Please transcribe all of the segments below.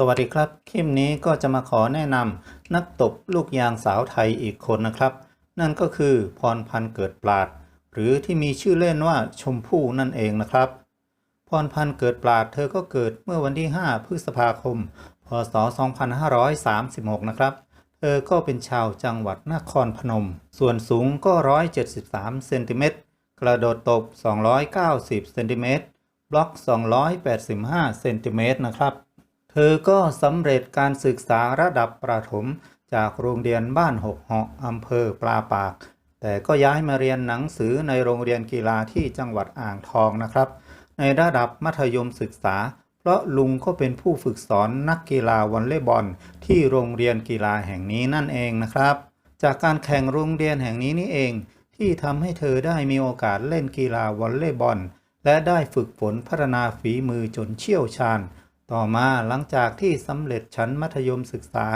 สวัสดีครับคลิปนี้ก็จะมาขอแนะนำนักตบลูกยางสาวไทยอีกคนนะครับ นั่นก็คือพรพันธ์เกิดปราด หรือที่มีชื่อเล่นว่าชมพู่นั่นเองนะครับ พรพันธ์เกิดปราด เธอก็เกิดเมื่อวันที่ 5 พฤษภาคม พศ 2536 นะครับ เธอก็เป็นชาวจังหวัดนครพนม ส่วนสูงก็ 173 เซนติเมตรกระโดดตบ 290 เซนติเมตรบล็อก 285 เซนติเมตรนะครับ เธอก็สำเร็จการศึกษาระดับประถมจากโรงเรียนบ้านหกเหาะอำเภอปลาปาก แต่ก็ย้ายมาเรียนหนังสือในโรงเรียนกีฬาที่จังหวัดอ่างทองนะครับ ในระดับมัธยมศึกษา เพราะลุงก็เป็นผู้ฝึกสอนนักกีฬาวอลเลย์บอล ที่โรงเรียนกีฬาแห่งนี้นั่นเองนะครับ จากการแข่งโรงเรียนแห่งนี้นี่เอง ที่ทำให้เธอได้มีโอกาสเล่นกีฬาวอลเลย์บอล และได้ฝึกฝนพัฒนาฝีมือจนเชี่ยวชาญ ต่อมาหลังจากที่สำเร็จชั้นมัธยมศึกษา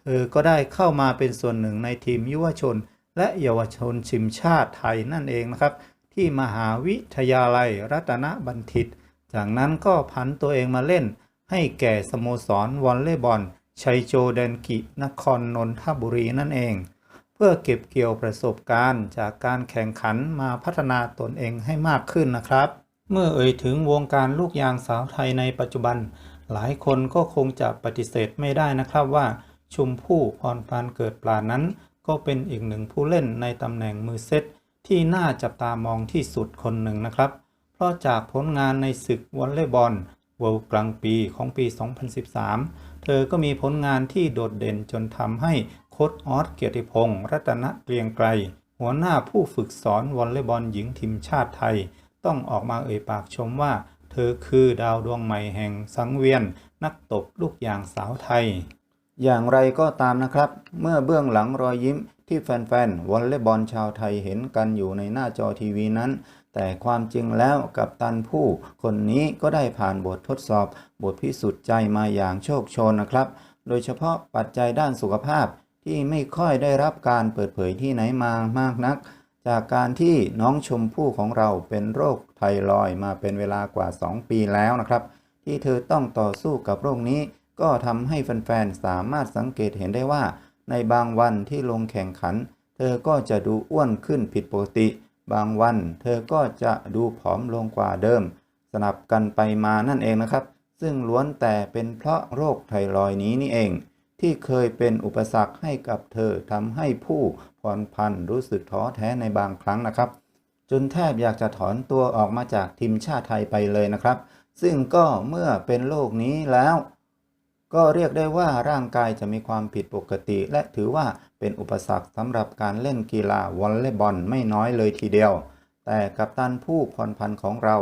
เธอก็ได้เข้ามาเป็นส่วนหนึ่งในทีมยุวชน และเยาวชนชิมชาติไทยนั่นเองนะครับ ที่มหาวิทยาลัยรัตนบัณฑิต จากนั้นก็ผันตัวเองมาเล่น ให้แก่สโมสรวอลเลย์บอลชัยโจเดนกินครนนทบุรีนั่นเอง เพื่อเก็บเกี่ยวประสบการณ์จากการแข่งขันมาพัฒนาตนเองให้มากขึ้นนะครับ เมื่อเอ่ยถึงวงการลูกยางสาวไทยในปัจจุบัน หลายคนก็คงจะปฏิเสธไม่ได้นะครับว่า ชุมพู่พรพันเกิดปลานั้น ก็เป็นอีกหนึ่งผู้เล่นในตำแหน่งมือเซตที่น่าจับตามองที่สุดคนหนึ่งนะครับ เพราะจากผลงานในศึกวอลเลย์บอลเวิลด์กลางปีของปี 2013 เธอก็มีผลงานที่โดดเด่นจนทำให้โค้ชออสเกียรติพงศ์รัตนเกรียงไกรหัวหน้าผู้ฝึกสอนวอลเลย์บอลหญิงทีมชาติไทย ต้องออกมาเอ่ยปากชมว่า เธอคือดาวดวงใหม่แห่งสังเวียนนักตบลูกยางสาวไทย อย่างไรก็ตามนะครับ เมื่อเบื้องหลังรอยยิ้มที่แฟนๆวอลเลย์บอลชาวไทยเห็นกันอยู่ในหน้าจอทีวีนั้น แต่ความจริงแล้วกับตันผู้ คนนี้ก็ได้ผ่านบททดสอบ บทพิสูจน์ใจมาอย่างโชคโชนนะครับ โดยเฉพาะปัจจัยด้านสุขภาพที่ไม่ค่อยได้รับการเปิดเผยที่ไหนมามากนัก จากการที่น้องชมพู่ของเราเป็นโรคไทรอยมาเป็นเวลากว่า 2 ปีแล้วนะครับ ที่เธอต้องต่อสู้กับโรคนี้ ก็ทำให้แฟนๆสามารถสังเกตเห็นได้ว่า ในบางวันที่ลงแข่งขัน เธอก็จะดูอ้วนขึ้นผิดปกติ บางวัน เธอก็จะดูผอมลงกว่าเดิมสลับกันไปมานั่นเองนะครับ ซึ่งล้วนแต่เป็นเพราะโรคไทรอยนี้นี่เอง ที่เคยเป็นอุปสรรคให้กับเธอทำให้ผู้พรพันธ์รู้สึกท้อแท้ในบางครั้งนะครับ จนแทบอยากจะถอนตัวออกมาจากทีมชาติไทยไปเลยนะครับ ซึ่งก็เมื่อเป็นโรคนี้แล้ว ก็เรียกได้ว่าร่างกายจะมีความผิดปกติ และถือว่าเป็นอุปสรรคสำหรับการเล่นกีฬาวอลเลย์บอลไม่น้อยเลยทีเดียว แต่กัปตันผู้พรพันธ์ของเรา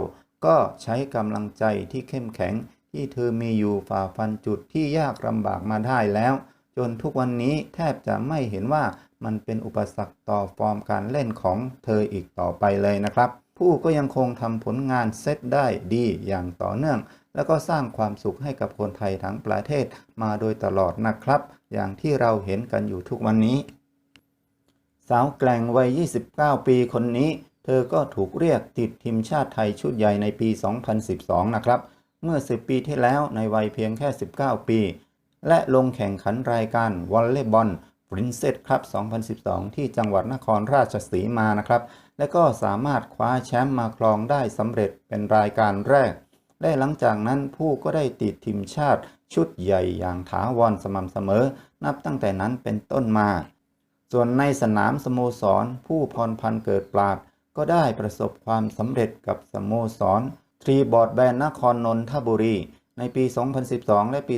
ก็ใช้กำลังใจที่เข้มแข็ง ที่เธอมีอยู่ฝ่าฟันจุดที่ยากลำบากมาได้แล้ว จนทุกวันนี้แทบจะไม่เห็นว่ามันเป็นอุปสรรคต่อฟอร์มการเล่นของเธออีกต่อไปเลยนะครับ ผู้ก็ยังคงทำผลงานเซตได้ดีอย่างต่อเนื่อง แล้วก็สร้างความสุขให้กับคนไทยทั้งประเทศมาโดยตลอดนะครับ อย่างที่เราเห็นกันอยู่ทุกวันนี้ สาวแกร่งวัย 29 ปีคนนี้ เธอก็ถูกเรียกติดทีมชาติไทยชุดใหญ่ในปี 2012 นะครับ เมื่อ 10 ปีที่แล้วในวัยเพียงแค่ 19 ปี และลงแข่งขันรายการวอลเลย์บอล Princess ครับ2012 ที่จังหวัดนครราชสีมานะครับ และก็สามารถคว้าแชมป์มาครองได้สำเร็จเป็นรายการแรก และหลังจากนั้นผู้ก็ได้ติดทีมชาติชุดใหญ่อย่างถาวรสม่ำเสมอ นับตั้งแต่นั้นเป็นต้นมา ส่วนในสนามสโมสร ผู้พรพันเกิดปราด ก็ได้ประสบความสำเร็จกับสโมสร รีบอร์ดแบนนครนนทบุรี ในปี 2012 และปี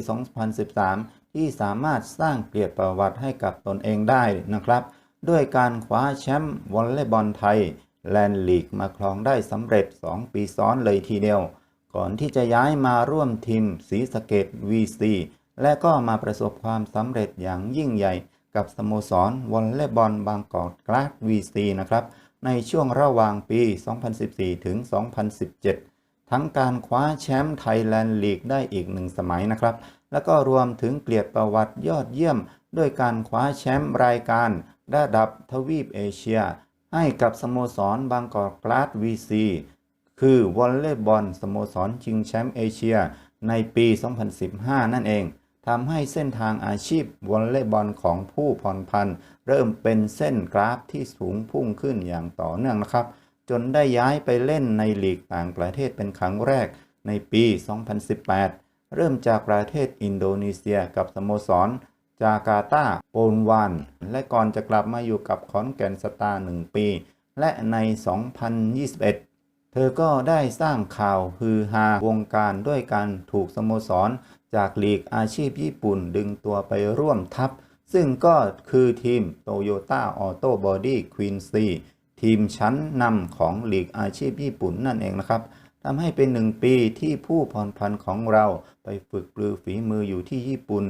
2013 ที่สามารถสร้างเกียรติประวัติให้กับตนเองได้นะครับ ด้วยการคว้าแชมป์วอลเลย์บอลไทย แลนด์ลีกมาครองได้สำเร็จ 2 ปีซ้อนเลยทีเดียว ก่อนที่จะย้ายมาร่วมทีมศรีสะเกด VC และก็มาประสบความสำเร็จอย่างยิ่งใหญ่กับสโมสรวอลเลย์บอลบางกอกกราด VC นะครับ ในช่วงระหว่างปี 2014 ถึง 2017 ทั้งการคว้าแชมป์ไทยแลนด์ลีกได้อีกหนึ่งสมัยนะครับ แล้วก็รวมถึงเกียรติประวัติยอดเยี่ยม ด้วยการคว้าแชมป์รายการระดับทวีปเอเชีย ให้กับสโมสรบางกอกกราด VC คือวอลเลย์บอลสโมสรชิงแชมป์เอเชีย ในปี 2015 นั่นเองทำให้เส้นทางอาชีพวอลเลย์บอลของผู้ผ่อนพันเริ่มเป็นเส้นกราฟที่สูงพุ่งขึ้นอย่างต่อเนื่องนะครับ จนได้ย้ายไปเล่นในลีกต่างประเทศเป็นครั้งแรกในปี 2018 เริ่มจากประเทศอินโดนีเซียกับสโมสร จาการ์ตาโปนวาน และก่อนจะกลับมาอยู่กับขอนแก่นสตาร์หนึ่งปี และใน 2021 เธอก็ได้สร้างข่าวฮือฮาวงการด้วยการถูกสโมสร จากลีกอาชีพญี่ปุ่นดึงตัวไปร่วมทัพ ซึ่งก็คือทีม Toyota Auto Body Queen C ทีมชั้นนำของหลีกอาชีพญี่ปุ่นนั่นเองนะครับทำให้เป็นหนึ่งปีที่ผู้ผ่อนพันของเราไปฝึกปรือฝีมืออยู่ที่ญี่ปุ่น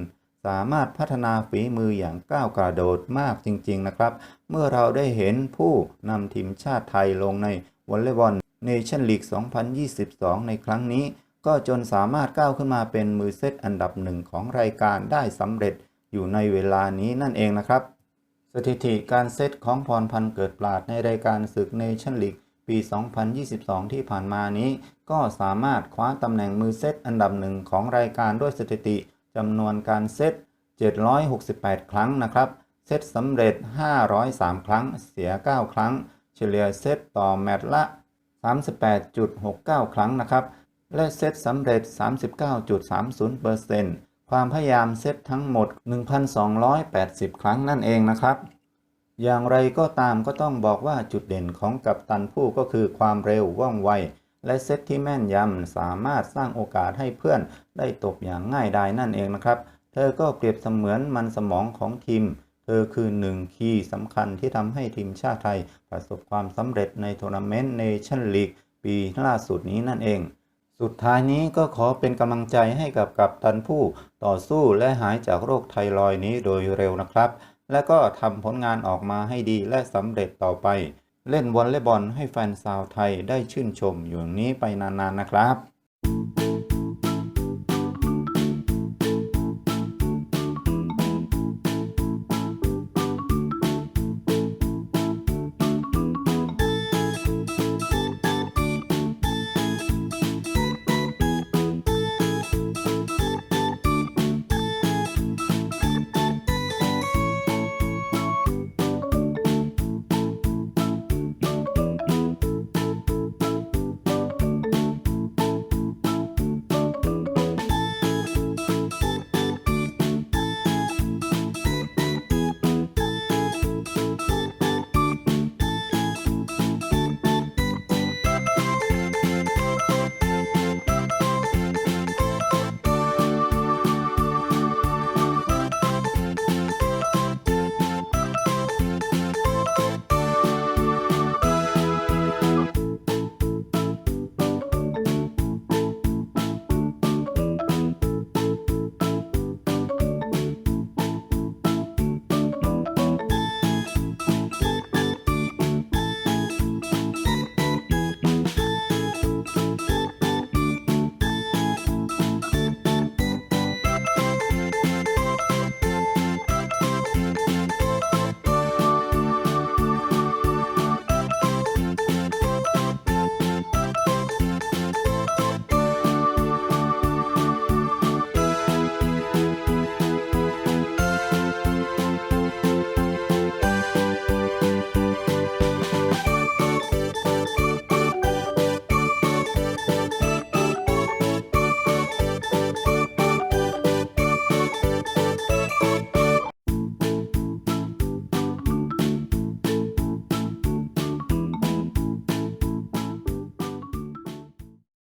สามารถพัฒนาฝีมืออย่างก้าวกระโดดมากจริง ๆ นะครับ เมื่อเราได้เห็นผู้นำทีมชาติไทยลงในวอลเลย์บอลเนชั่นลีก 2022 ในครั้งนี้ ก็จนสามารถก้าวขึ้นมาเป็นมือเซตอันดับหนึ่งของรายการได้สำเร็จอยู่ในเวลานี้นั่นเองนะครับ สถิติการเซตของพรพันธ์เกิดปราดในรายการศึกเนชั่นลีกปี 2022 ที่ผ่านมานี้ ก็สามารถคว้าตำแหน่งมือเซตอันดับหนึ่งของรายการด้วยสถิติจำนวนการเซต 768 ครั้งนะครับ เซตสำเร็จ 503 ครั้ง เสีย 9 ครั้ง เฉลี่ยเซตต่อแมตช์ละ 38.69 ครั้งนะครับ และเซตสำเร็จ 39.30% ความพยายามเซตทั้งหมด 1,280 ครั้งนั่นเองนะครับ อย่างไรก็ตามก็ต้องบอกว่าจุดเด่นของกัปตันผู้ก็คือความเร็วว่องไว และเซตที่แม่นยำสามารถสร้างโอกาสให้เพื่อนได้ตบอย่างง่ายดายนั่นเองนะครับ เธอก็เปรียบเสมือนมันสมองของทีม เธอคือหนึ่งคีย์สำคัญที่ทำให้ทีมชาติไทย ประสบความสำเร็จในทัวร์นาเมนต์เนชั่นลีกปีล่าสุดนี้นั่นเอง สุดท้ายนี้ก็ขอเป็นกำลังใจให้กับกัปตันผู้ต่อสู้และหายจากโรคไทรอยนี้โดยเร็วนะครับ และก็ทำผลงานออกมาให้ดีและสำเร็จต่อไป เล่นวอลเลย์บอลให้แฟนสาวไทยได้ชื่นชมอยู่างนี้ไปนานๆนะครับ